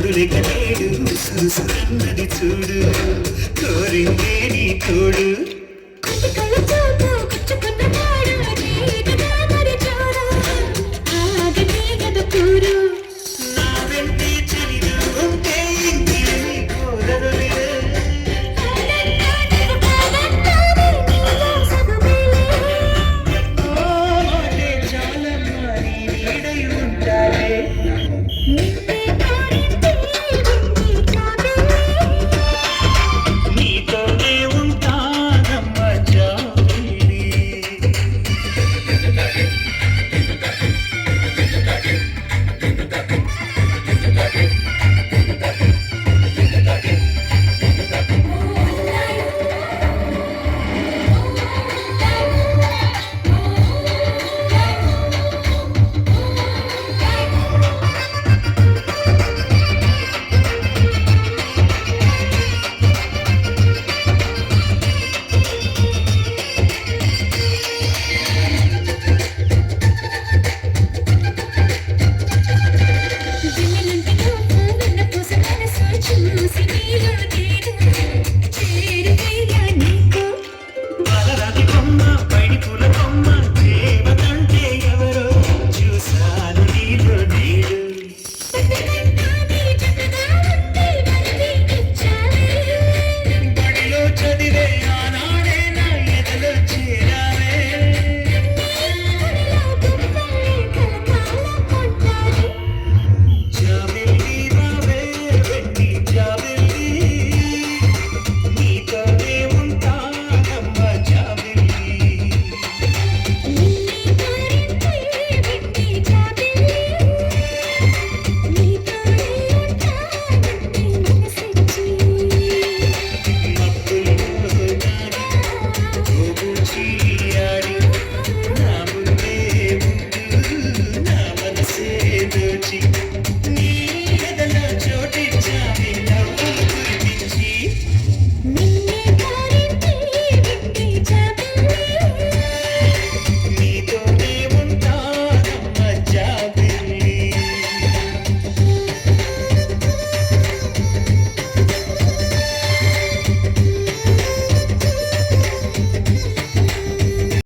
ఇక నేడు సుసున్నది చూడు. కోరిందే నీ తోడు.